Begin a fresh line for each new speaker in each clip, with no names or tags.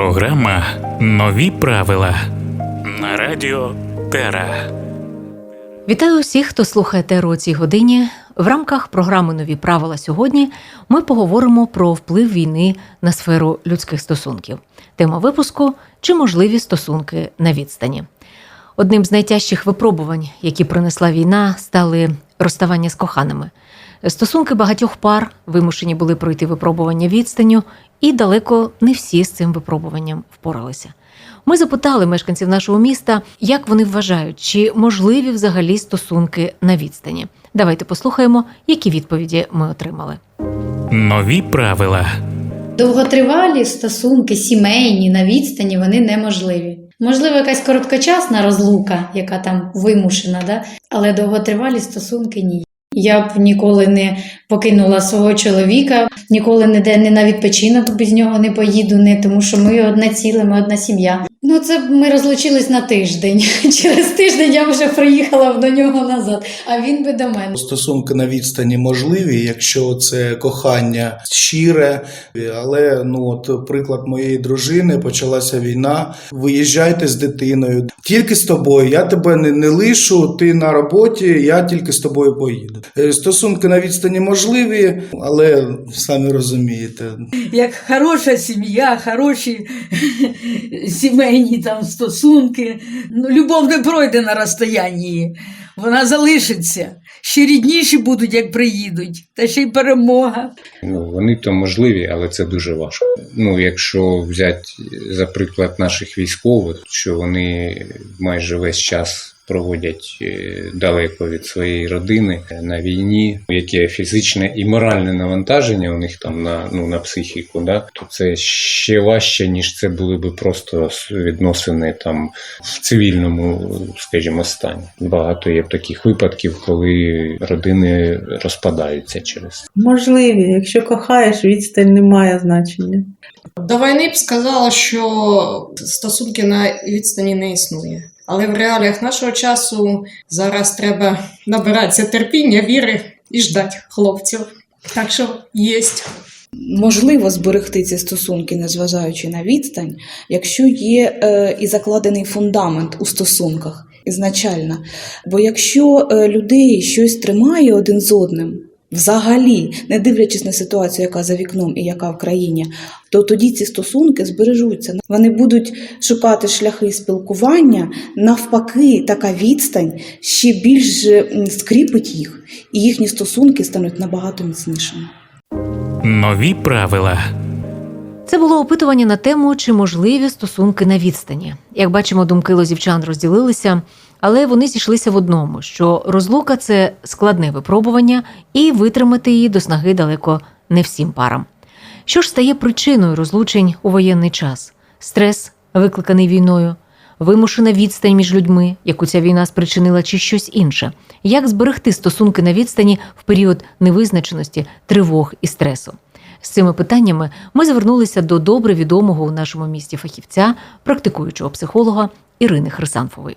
Програма Нові правила на радіо Тера.
Вітаю усіх, хто слухає Теру у цій годині. В рамках програми Нові правила сьогодні ми поговоримо про вплив війни на сферу людських стосунків. Тема випуску чи можливі стосунки на відстані. Одним з найтяжчих випробувань, які принесла війна, стали розставання з коханими. Стосунки багатьох пар вимушені були пройти випробування відстанню, і далеко не всі з цим випробуванням впоралися. Ми запитали мешканців нашого міста, як вони вважають, чи можливі взагалі стосунки на відстані. Давайте послухаємо, які відповіді ми отримали.
Нові правила
Довготривалі стосунки, сімейні на відстані, вони неможливі. Можливо, якась короткочасна розлука, яка там вимушена, да? але довготривалі стосунки ні. Я б ніколи не покинула свого чоловіка, ніколи ніде не на відпочинок без нього не поїду, не тому що ми одне ціле, ми одна сім'я. Ну, це б ми розлучились на тиждень. Через тиждень я вже приїхала до нього назад, а він би до мене.
Стосунки на відстані можливі, якщо це кохання щире. Але ну от приклад моєї дружини почалася війна. Виїжджайте з дитиною. Тільки з тобою. Я тебе не, не лишу. Ти на роботі, я тільки з тобою поїду. Е, Стосунки на відстані можливі, але самі розумієте,
як хороша сім'я, хороші сімейні там стосунки. Ну, любов не пройде на розстоянні, вона залишиться. Ще рідніші будуть, як приїдуть, та ще й перемога.
Ну, вони то можливі, але це дуже важко. Ну, якщо взяти за приклад наших військових, що вони майже весь час проводять е, далеко від своєї родини на війні, яке фізичне і моральне навантаження у них там на, ну, на психіку, да, то це ще важче, ніж це були би просто відносини там в цивільному, скажімо, стані. Багато є таких випадків, коли родини розпадаються через
Можливі, якщо кохаєш, відстань не має значення.
До війни б сказала, що стосунки на відстані не існує. Але в реаліях нашого часу зараз треба набиратися терпіння, віри і ждати хлопців. Так що єсть.
Можливо зберегти ці стосунки, незважаючи на відстань, якщо є е, і закладений фундамент у стосунках ізначально. Бо якщо е, людей щось тримає один з одним, взагалі, не дивлячись на ситуацію, яка за вікном і яка в країні, то тоді ці стосунки збережуться. Вони будуть шукати шляхи спілкування. Навпаки, така відстань ще більш скріпить їх, і їхні стосунки стануть набагато міцнішими.
Нові правила
Це було опитування на тему, чи можливі стосунки на відстані. Як бачимо, думки лозівчан розділилися, але вони зійшлися в одному: що розлука це складне випробування, і витримати її до снаги далеко не всім парам. Що ж стає причиною розлучень у воєнний час? Стрес, викликаний війною, вимушена відстань між людьми, яку ця війна спричинила, чи щось інше. Як зберегти стосунки на відстані в період невизначеності, тривог і стресу? З цими питаннями ми звернулися до добре відомого у нашому місті фахівця, практикуючого психолога Ірини Хрисанфової.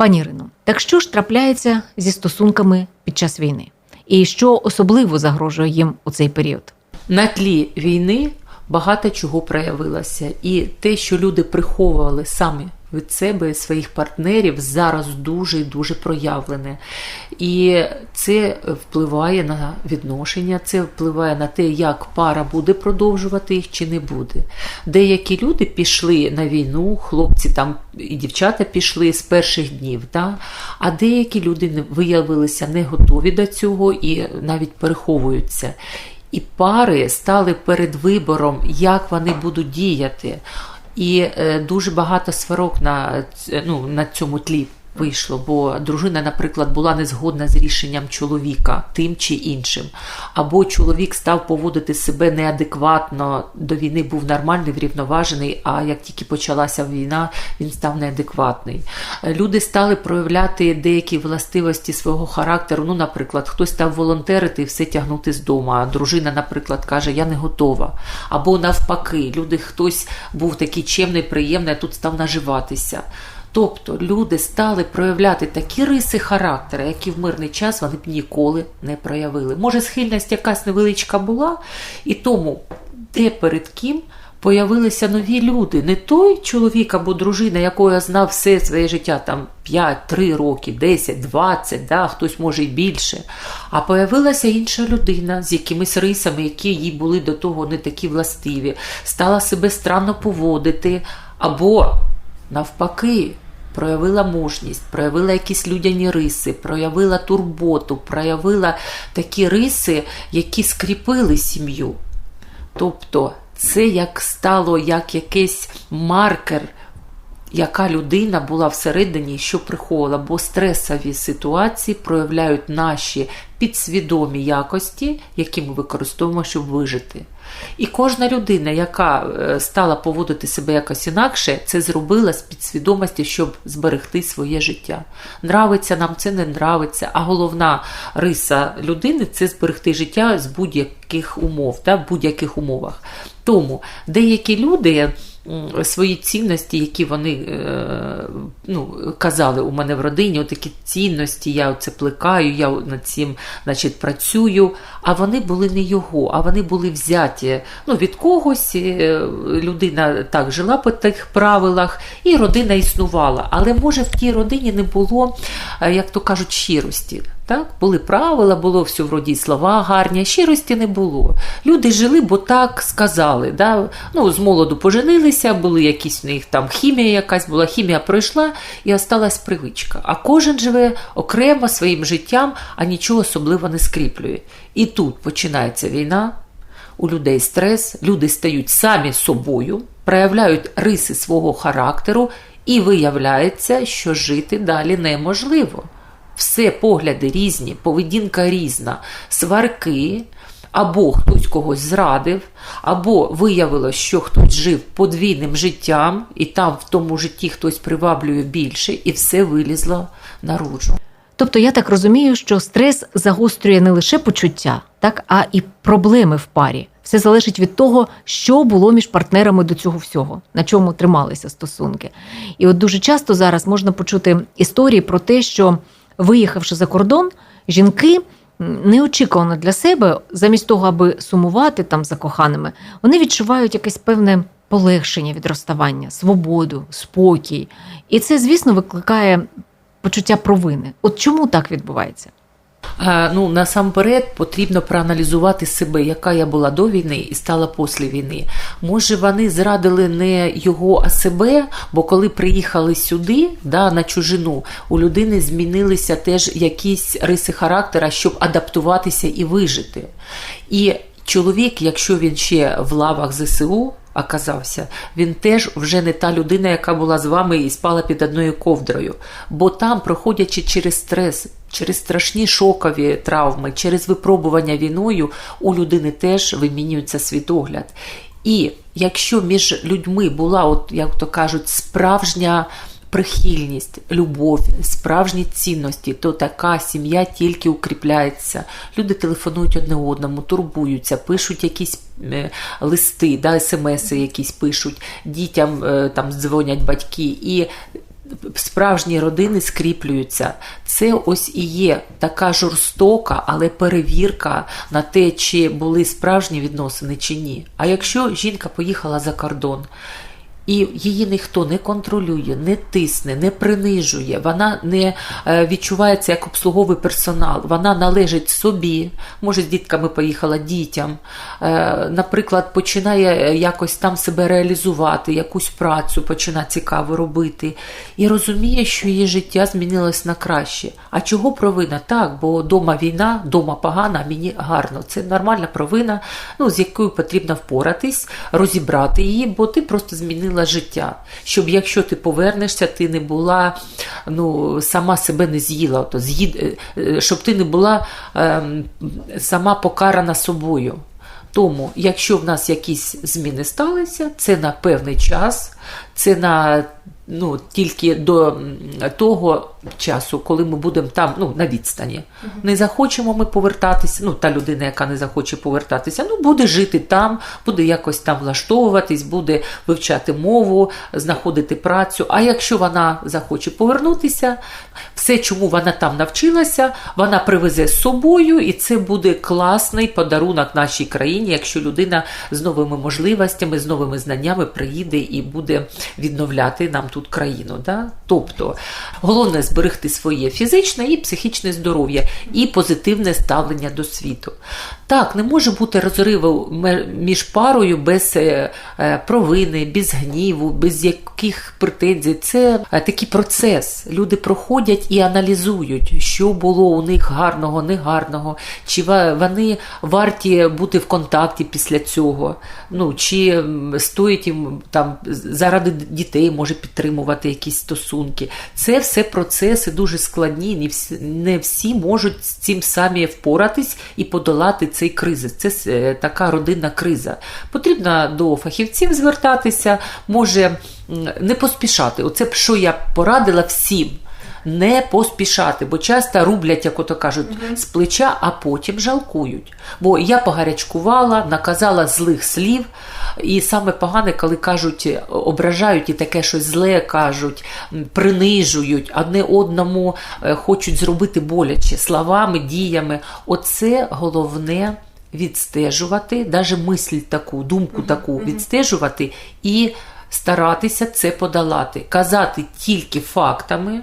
Пані Ірино, так що ж трапляється зі стосунками під час війни? І що особливо загрожує їм у цей період?
на тлі війни багато чого проявилося. І те, що люди приховували самі від себе, своїх партнерів, зараз дуже і дуже проявлене. І це впливає на відношення, це впливає на те, як пара буде продовжувати їх чи не буде. Деякі люди пішли на війну, хлопці там і дівчата пішли з перших днів, да? а деякі люди виявилися не готові до цього і навіть переховуються. І пари стали перед вибором, як вони будуть діяти. І е, дуже багато сварок на, ну, на цьому тлі вийшло, бо дружина, наприклад, була не згодна з рішенням чоловіка, тим чи іншим. Або чоловік став поводити себе неадекватно, до війни був нормальний, врівноважений, а як тільки почалася війна, він став неадекватний. Люди стали проявляти деякі властивості свого характеру. Ну, наприклад, хтось став волонтерити і все тягнути з дому, а дружина, наприклад, каже, я не готова. Або навпаки, люди хтось був такий чемний, приємний, а тут став наживатися. Тобто люди стали проявляти такі риси характера, які в мирний час вони б ніколи не проявили. Може, схильність якась невеличка була, і тому де перед ким появилися нові люди. Не той чоловік або дружина, якого я знав все своє життя, там 5, 3 роки, 10, 20, да, хтось може і більше. А появилася інша людина з якимись рисами, які їй були до того не такі властиві, стала себе странно поводити, або навпаки. Проявила мужність, проявила якісь людяні риси, проявила турботу, проявила такі риси, які скріпили сім'ю. Тобто це як стало як якийсь маркер, яка людина була всередині, що приховувала, бо стресові ситуації проявляють наші підсвідомі якості, які ми використовуємо, щоб вижити. І кожна людина, яка е, стала поводити себе якось інакше, це зробила з підсвідомості, щоб зберегти своє життя. Нравиться нам це не нравиться, а головна риса людини це зберегти життя з будь-яких умов, та, в будь-яких умовах. Тому деякі люди свої цінності, які вони е, ну, казали у мене в родині, такі цінності, я це плекаю, я над цим значить, працюю. А вони були не його, а вони були взяті ну, від когось. е, Людина так жила по тих правилах, і родина існувала. Але може в тій родині не було, е, як то кажуть, щирості. Так? Були правила, було все вроді слова гарні, щирості не було. Люди жили, бо так сказали. Да? Ну, з молоду поженилися, були якісь в них там хімія якась була, хімія пройшла і осталась привичка. А кожен живе окремо своїм життям, а нічого особливо не скріплює. І тут починається війна, у людей стрес, люди стають самі собою, проявляють риси свого характеру, і виявляється, що жити далі неможливо. Все погляди різні, поведінка різна, сварки, або хтось когось зрадив, або виявилось, що хтось жив подвійним життям, і там в тому житті хтось приваблює більше, і все вилізло наружу.
Тобто я так розумію, що стрес загострює не лише почуття, так, а і проблеми в парі. Все залежить від того, що було між партнерами до цього всього, на чому трималися стосунки. І от дуже часто зараз можна почути історії про те, що виїхавши за кордон, жінки неочікувано для себе, замість того, аби сумувати там за коханими, вони відчувають якесь певне полегшення від розставання, свободу, спокій. І це, звісно, викликає почуття провини. От чому так відбувається?
Ну, насамперед потрібно проаналізувати себе, яка я була до війни і стала після війни. Може, вони зрадили не його, а себе, бо коли приїхали сюди, да, на чужину, у людини змінилися теж якісь риси характера, щоб адаптуватися і вижити. І чоловік, якщо він ще в лавах ЗСУ. Оказався, він теж вже не та людина, яка була з вами і спала під одною ковдрою. Бо там, проходячи через стрес, через страшні шокові травми, через випробування війною, у людини теж вимінюється світогляд. І якщо між людьми була, от як то кажуть, справжня прихильність, любов, справжні цінності, то така сім'я тільки укріпляється. Люди телефонують одне одному, турбуються, пишуть якісь е, листи, да, смси якісь пишуть, дітям е, там дзвонять батьки. І Справжні родини скріплюються. Це ось і є така жорстока, але перевірка на те, чи були справжні відносини чи ні. А якщо жінка поїхала за кордон, і її ніхто не контролює, не тисне, не принижує, вона не е, відчувається як обслуговий персонал, вона належить собі, може з дітками поїхала дітям, е, наприклад, починає якось там себе реалізувати, якусь працю починає цікаво робити, і розуміє, що її життя змінилось на краще. А чого провина? Так, бо дома війна, дома погана, а мені гарно. Це нормальна провина, ну, з якою потрібно впоратись, розібрати її, бо ти просто змінила життя. Щоб якщо ти повернешся, ти не була, ну, сама себе не з'їла, то з'їд, е, е, щоб ти не була е, сама покарана собою. Тому, якщо в нас якісь зміни сталися, це на певний час, це на ну, тільки до того, часу, коли ми будемо там ну, на відстані. Не захочемо ми повертатися. Ну, та людина, яка не захоче повертатися, ну буде жити там, буде якось там влаштовуватись, буде вивчати мову, знаходити працю. А якщо вона захоче повернутися, все, чому вона там навчилася, вона привезе з собою, і це буде класний подарунок нашій країні, якщо людина з новими можливостями, з новими знаннями приїде і буде відновляти нам тут країну. Да? Тобто головне зберегти своє фізичне і психічне здоров'я і позитивне ставлення до світу. Так, не може бути розриву між парою без е, е, провини, без гніву, без яких претензій. Це е, такий процес. Люди проходять і аналізують, що було у них гарного, негарного, чи вони варті бути в контакті після цього. Ну, чи стоїть їм там заради дітей може підтримувати якісь стосунки. Це все процеси дуже складні. Не всі, не всі можуть з цим самі впоратись і подолати цей кризис. Це е, така родинна криза. Потрібно до фахівців звертатися, може не поспішати. Оце б що я порадила всім. Не поспішати, бо часто рублять, як ото кажуть, з плеча, а потім жалкують. Бо я погарячкувала, наказала злих слів, і саме погане, коли кажуть, ображають і таке щось зле кажуть, принижують, одне одному е, хочуть зробити боляче словами, діями. Оце головне відстежувати, навіть мисль таку, думку таку відстежувати і старатися це подолати, казати тільки фактами.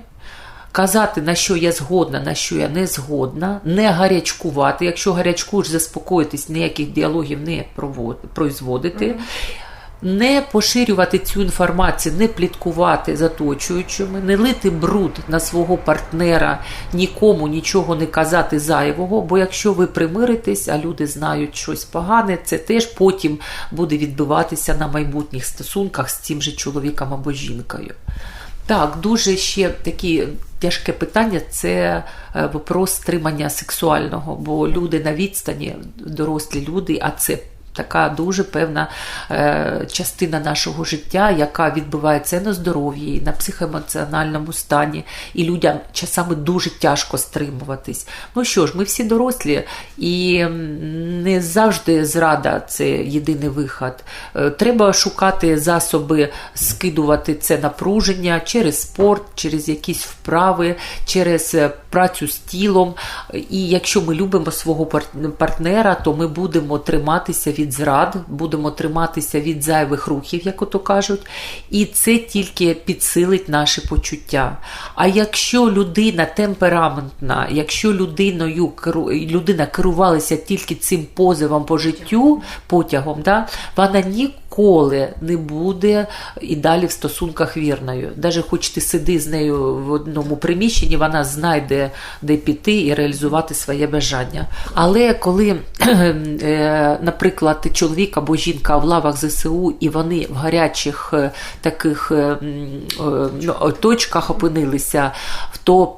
Казати, на що я згодна, на що я не згодна, не гарячкувати. Якщо гарячкуєш, заспокоїтись, ніяких діалогів не производити. Не поширювати цю інформацію, не пліткувати з оточуючими, не лити бруд на свого партнера, нікому нічого не казати зайвого. Бо якщо ви примиритесь, а люди знають щось погане, це теж потім буде відбиватися на майбутніх стосунках з тим же чоловіком або жінкою. Так, дуже ще такі тяжке питання це е, вопрос стримання сексуального, бо люди на відстані, дорослі люди, а це така дуже певна е, частина нашого життя, яка відбувається на здоров'ї, на психоемоціональному стані, і людям часами дуже тяжко стримуватись. Ну що ж, ми всі дорослі, і не завжди зрада це єдиний вихід. Е, Треба шукати засоби скидувати це напруження через спорт, через якісь вправи, через е, працю з тілом. І якщо ми любимо свого партнера, то ми будемо триматися від зрад, будемо триматися від зайвих рухів, як ото кажуть, і це тільки підсилить наші почуття. А якщо людина темпераментна, якщо людиною людина керувалася тільки цим позивом по життю, потягом, да, вона ніколи не буде і далі в стосунках вірною. Навіть хоч ти сиди з нею в одному приміщенні, вона знайде, де піти і реалізувати своє бажання. Але коли, е, наприклад, чоловік або жінка в лавах ЗСУ, і вони в гарячих е, таких е, точках опинилися, то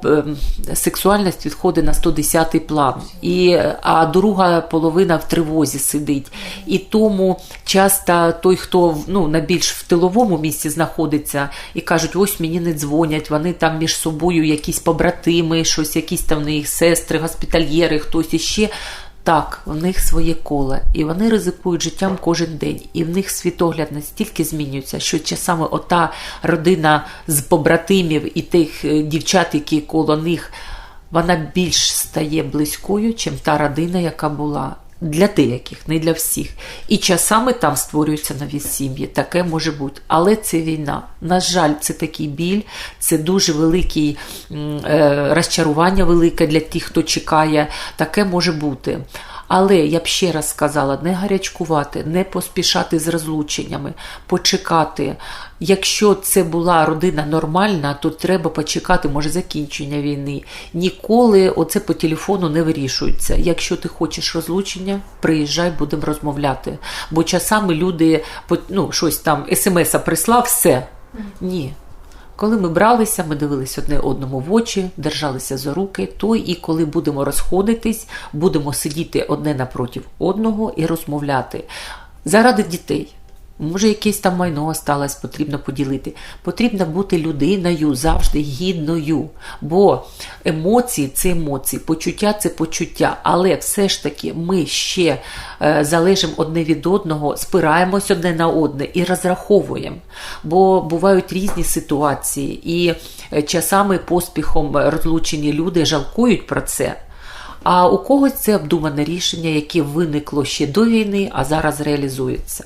сексуальність відходить на 110-й план, і, а друга половина в тривозі сидить. І тому часто той, хто ну, на більш в тиловому місці знаходиться, і кажуть, ось мені не дзвонять, вони там між собою якісь побратими, щось, якісь там в них сестри, госпітальєри, хтось іще. Так, в них своє коле, і вони ризикують життям кожен день. І в них світогляд настільки змінюється, що часами ота родина з побратимів і тих е, дівчат, які коло них, вона більш стає близькою, чим та родина, яка була. Для деяких, не для всіх. І часами там створюються нові сім'ї. Таке може бути. Але це війна. На жаль, це такий біль, це дуже велике розчарування велике для тих, хто чекає. Таке може бути. Але я б ще раз сказала: не гарячкувати, не поспішати з розлученнями, почекати. Якщо це була родина нормальна, то треба почекати, може, закінчення війни. Ніколи оце по телефону не вирішується. Якщо ти хочеш розлучення, приїжджай, будемо розмовляти. Бо часами люди ну, щось там смс прислав, все. Ні. Коли ми бралися, ми дивилися одне одному в очі, держалися за руки, то і коли будемо розходитись, будемо сидіти одне напроти одного і розмовляти заради дітей. Може, якесь там майно осталось, потрібно поділити. Потрібно бути людиною завжди гідною. Бо емоції це емоції, почуття це почуття. Але все ж таки ми ще е, залежимо одне від одного, спираємось одне на одне і розраховуємо. Бо бувають різні ситуації, і е, часами поспіхом розлучені люди жалкують про це. А у когось це обдумане рішення, яке виникло ще до війни, а зараз реалізується.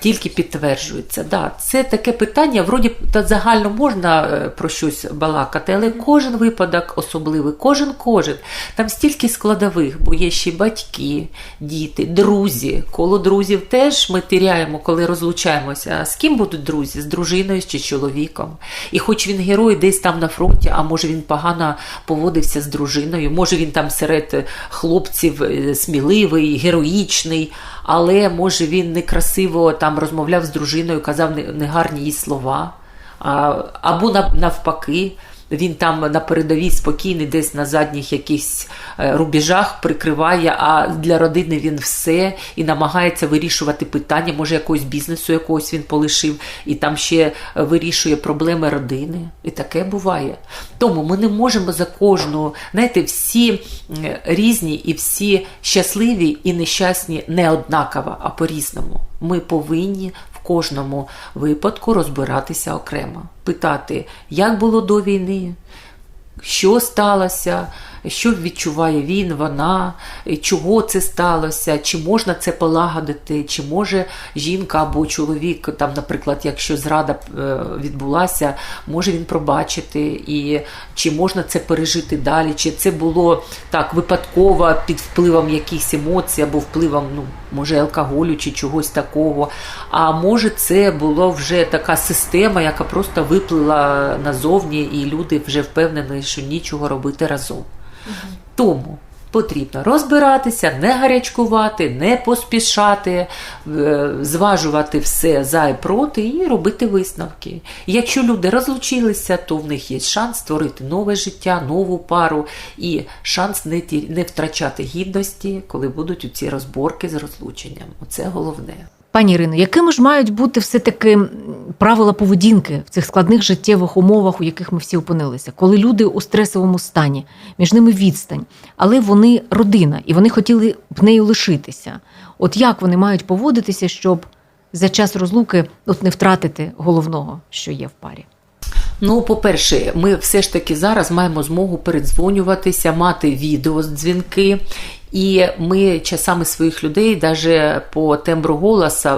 Тільки підтверджується. Да, це таке питання, вроді та загально можна е, про щось балакати, але кожен випадок особливий, кожен кожен. Там стільки складових, бо є ще батьки, діти, друзі. Коло друзів теж ми тіряємо, коли розлучаємося. А з ким будуть друзі? З дружиною чи чоловіком. І хоч він герой десь там на фронті, а може він погано поводився з дружиною, може він там серед хлопців е, сміливий, героїчний, але може він некрасиво там розмовляв з дружиною, казав негарні їй слова. Або навпаки, він там на передовій спокійний, десь на задніх якихось е, рубежах прикриває, а для родини він все і намагається вирішувати питання, може якогось бізнесу якогось він полишив, і там ще е, вирішує проблеми родини. І таке буває. Тому ми не можемо за кожну, знаєте, всі різні і всі щасливі і нещасні не однаково, а по-різному. Ми повинні кожному випадку розбиратися окремо, питати, як було до війни, що сталося, що відчуває він, вона, чого це сталося, чи можна це полагодити, чи може жінка або чоловік, там, наприклад, якщо зрада е, відбулася, може він пробачити, і чи можна це пережити далі, чи це було так випадково під впливом якихось емоцій або впливом, ну, може, алкоголю чи чогось такого. А може, це була вже така система, яка просто виплила назовні, і люди вже впевнені, що нічого робити разом. Тому потрібно розбиратися, не гарячкувати, не поспішати, е, зважувати все за і проти і робити висновки. Якщо люди розлучилися, то в них є шанс створити нове життя, нову пару і шанс не, не втрачати гідності, коли будуть у ці розборки з розлученням. Оце головне.
Пані Ірино, якими ж мають бути все-таки правила поведінки в цих складних життєвих умовах, у яких ми всі опинилися, коли люди у стресовому стані, між ними відстань, але вони родина, і вони хотіли б нею лишитися. От як вони мають поводитися, щоб за час розлуки от не втратити головного, що є в парі?
Ну, по-перше, ми все ж таки зараз маємо змогу передзвонюватися, мати відеодзвінки. І ми часами своїх людей, навіть по тембру голоса,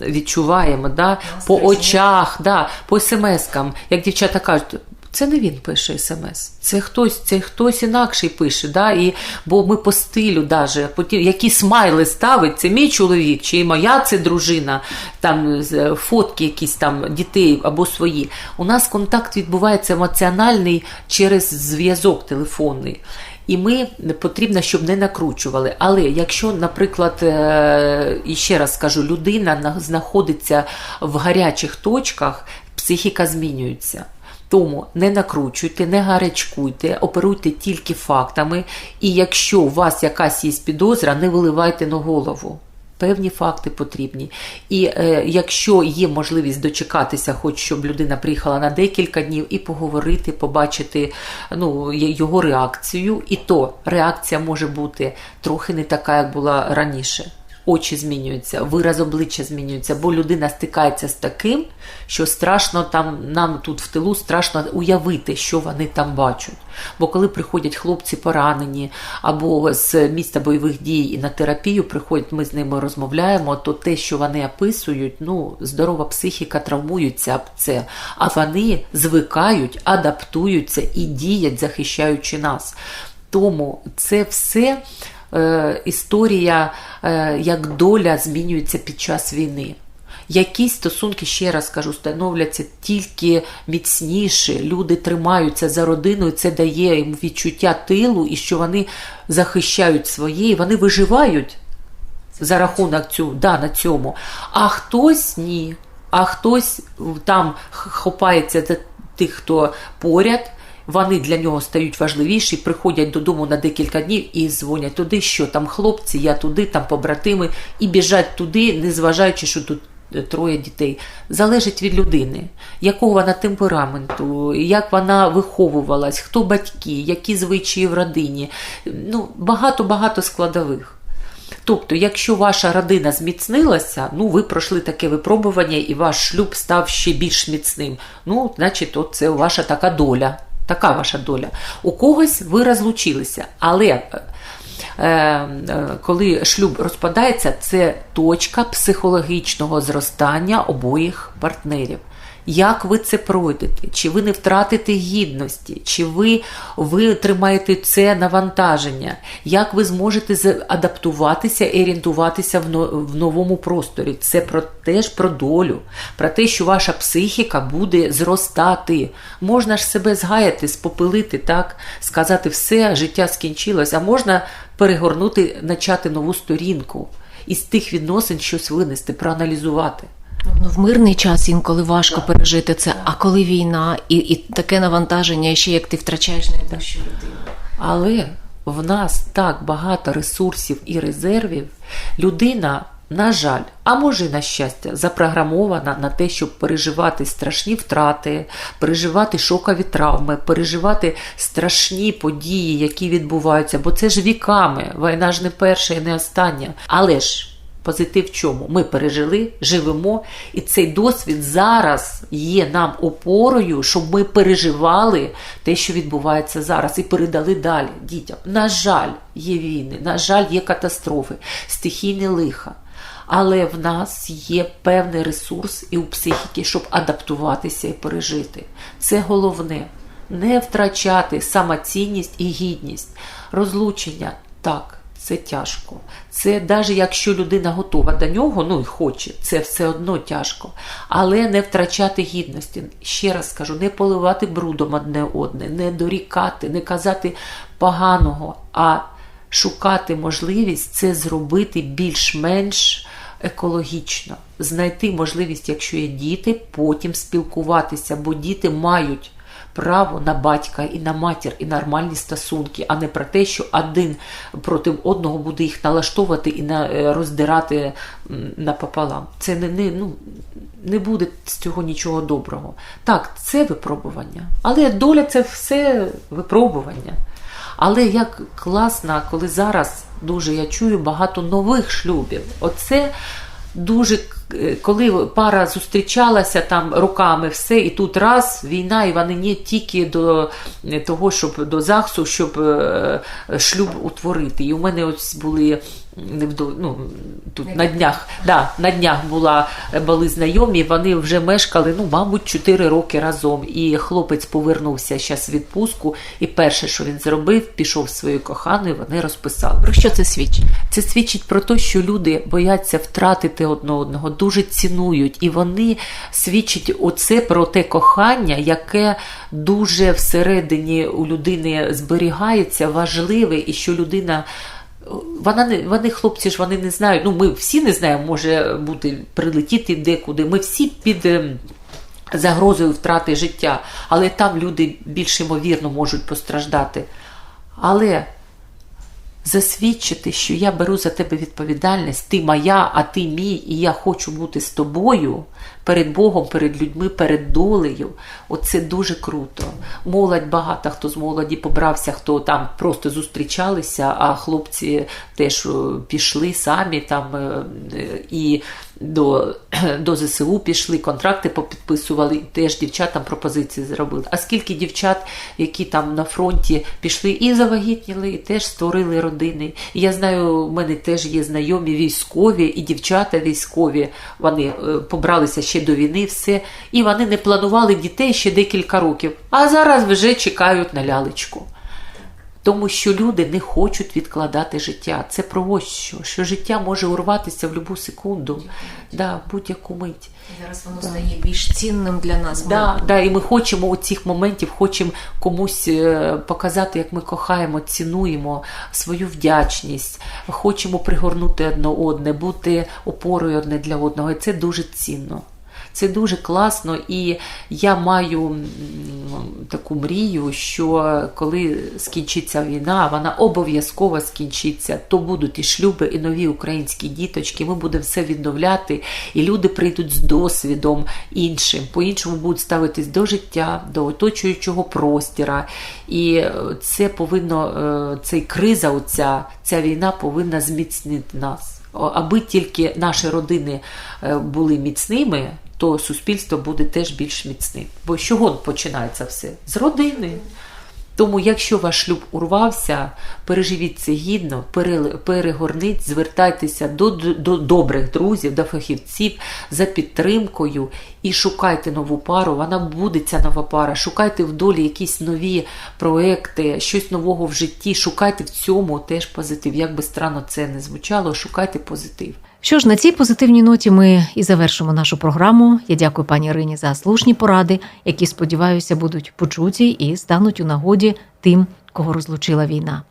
е, відчуваємо, да, по очах, да, по смс-кам. Як дівчата кажуть, це не він пише смс, це хтось, це хтось інакший пише. Да? І, бо ми по стилю, даже, по ті, які смайли ставить, це мій чоловік, чи моя це дружина, там з- фотки якісь там дітей або свої. У нас контакт відбувається емоціональний через зв'язок телефонний. І ми потрібно, щоб не накручували. Але якщо, наприклад, е, і ще раз скажу, людина знаходиться в гарячих точках, психіка змінюється. Тому не накручуйте, не гарячкуйте, оперуйте тільки фактами. І якщо у вас якась є підозра, не виливайте на голову. Певні факти потрібні. І е, якщо є можливість дочекатися, хоч щоб людина приїхала на декілька днів і поговорити, побачити ну, його реакцію, і то реакція може бути трохи не така, як була раніше. Очі змінюються, вираз обличчя змінюється, бо людина стикається з таким, що страшно там нам тут в тилу страшно уявити, що вони там бачать. Бо коли приходять хлопці поранені або з місця бойових дій і на терапію приходять, ми з ними розмовляємо, то те, що вони описують, ну здорова психіка травмується об це, а вони звикають, адаптуються і діють, захищаючи нас. Тому це все е, історія, е, як доля змінюється під час війни. Якісь стосунки, ще раз кажу, становляться тільки міцніше. Люди тримаються за родиною, це дає їм відчуття тилу і що вони захищають своє, і вони виживають за рахунок цю, да, на цьому. А хтось ні. А хтось там хопається за тих, хто поряд. Вони для нього стають важливіші, приходять додому на декілька днів і дзвонять туди, що там хлопці, я туди, там побратими, і біжать туди, незважаючи, що тут троє дітей. Залежить від людини, якого вона темпераменту, як вона виховувалась, хто батьки, які звичаї в родині. Ну, багато-багато складових. Тобто, якщо ваша родина зміцнилася, ну ви пройшли таке випробування, і ваш шлюб став ще більш міцним. Ну, значить, от це ваша така доля. Така ваша доля. У когось ви розлучилися, але е, е, коли шлюб розпадається, це точка психологічного зростання обоїх партнерів. Як ви це пройдете? Чи ви не втратите гідності, чи ви витримаєте це навантаження? Як ви зможете адаптуватися і орієнтуватися в, новому просторі? Це про теж про долю, про те, що ваша психіка буде зростати. Можна ж себе згаяти, спопилити, так, сказати, все, життя скінчилось, а можна перегорнути, начати нову сторінку. Із тих відносин щось винести, проаналізувати.
Ну, в мирний час інколи важко пережити це, а коли війна і, і таке навантаження, і ще як ти втрачаєш найближчу людину.
Але в нас так багато ресурсів і резервів, людина, на жаль, а може на щастя, запрограмована на те, щоб переживати страшні втрати, переживати шокові травми, переживати страшні події, які відбуваються, бо це ж віками, війна ж не перша і не остання. Але ж. Позитив в чому? Ми пережили, живемо, і цей досвід зараз є нам опорою, щоб ми переживали те, що відбувається зараз, і передали далі дітям. На жаль, є війни, на жаль, є катастрофи, стихійне лиха. Але в нас є певний ресурс і у психіки, щоб адаптуватися і пережити. Це головне. Не втрачати самоцінність і гідність. Розлучення так. Це тяжко. Це навіть якщо людина готова до нього, ну і хоче, це все одно тяжко. Але не втрачати гідності. Ще раз скажу, не поливати брудом одне одне, не дорікати, не казати поганого, а шукати можливість це зробити більш-менш екологічно. Знайти можливість, якщо є діти, потім спілкуватися, бо діти мають право на батька і на матір, і нормальні стосунки, а не про те, що один проти одного буде їх налаштовувати і на, е, роздирати напополам. Це не, не, ну, не буде з цього нічого доброго. Так, це випробування, але доля це все випробування. Але як класно, коли зараз дуже я чую багато нових шлюбів. Оце дуже е, коли пара зустрічалася там руками, все, і тут раз війна, і вони не тільки до е, того, щоб до ЗАГСу, щоб е, шлюб утворити. І у мене ось були невдо, ну, тут на днях, да, на днях була, були знайомі, вони вже мешкали, ну, мабуть, 4 роки разом. І хлопець повернувся зараз відпустку, і перше, що він зробив, пішов своєю коханою, вони розписали.
Про що це свідчить?
Це свідчить про те, що люди бояться втратити одне одного, дуже цінують, і вони свідчать оце про те кохання, яке дуже всередині у людини зберігається, важливе, і що людина. Вона не вони, хлопці ж вони не знають. Ну, ми всі не знаємо, може бути прилетіти декуди. Ми всі під ем, загрозою втрати життя, але там люди більш ймовірно можуть постраждати. Але засвідчити, що я беру за тебе відповідальність, ти моя, а ти мій, і я хочу бути з тобою перед Богом, перед людьми, перед долею. Оце дуже круто. Молодь багато хто з молоді побрався, хто там просто зустрічалися, а хлопці теж е, пішли самі там е, е, і до, до ЗСУ пішли, контракти попідписували, теж дівчатам пропозиції зробили. А скільки дівчат, які там на фронті пішли і завагітніли, і теж створили родини. І я знаю, у мене теж є знайомі військові і дівчата військові. Вони е, побралися ще до війни, все, і вони не планували дітей ще декілька років. А зараз вже чекають на лялечку. Тому що люди не хочуть відкладати життя. Це про ось що, що життя може урватися в будь-яку секунду, да, будь-яку мить.
Зараз воно стає більш цінним для нас.
Да, да, і ми хочемо у цих моментів, хочемо комусь е, показати, як ми кохаємо, цінуємо свою вдячність, хочемо пригорнути одне одне, бути опорою одне для одного. І це дуже цінно. Це дуже класно, і я маю таку мрію, що коли скінчиться війна, вона обов'язково скінчиться. То будуть і шлюби, і нові українські діточки. Ми будемо все відновляти, і люди прийдуть з досвідом іншим, по-іншому будуть ставитись до життя, до оточуючого простіра. І е, це повинно, е, цей криза, оця, ця війна повинна зміцнити нас. Аби тільки наші родини е, були міцними, то суспільство буде теж більш міцним. Бо з чого починається все? З родини. Тому, якщо ваш шлюб урвався, переживіть це гідно, перегорніть, звертайтеся до, до добрих друзів, до фахівців за підтримкою і шукайте нову пару. Вона буде ця нова пара. Шукайте в долі якісь нові проекти, щось нового в житті. Шукайте в цьому теж позитив. Як би странно це не звучало, шукайте позитив.
Що ж, на цій позитивній ноті ми і завершимо нашу програму. Я дякую пані Ірині за слушні поради, які, сподіваюся, будуть почуті і стануть у нагоді тим, кого розлучила війна.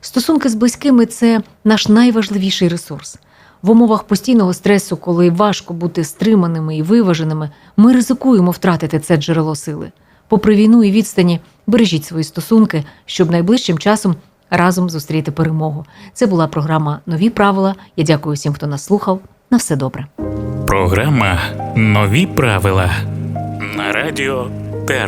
Стосунки з близькими це наш найважливіший ресурс. В умовах постійного стресу, коли важко бути стриманими і виваженими, ми ризикуємо втратити це джерело сили. Попри війну і відстані, бережіть свої стосунки, щоб найближчим часом разом зустріти перемогу. Це була програма Нові правила. Я дякую всім, хто нас слухав. На все добре.
Програма Нові правила на радіо Тера.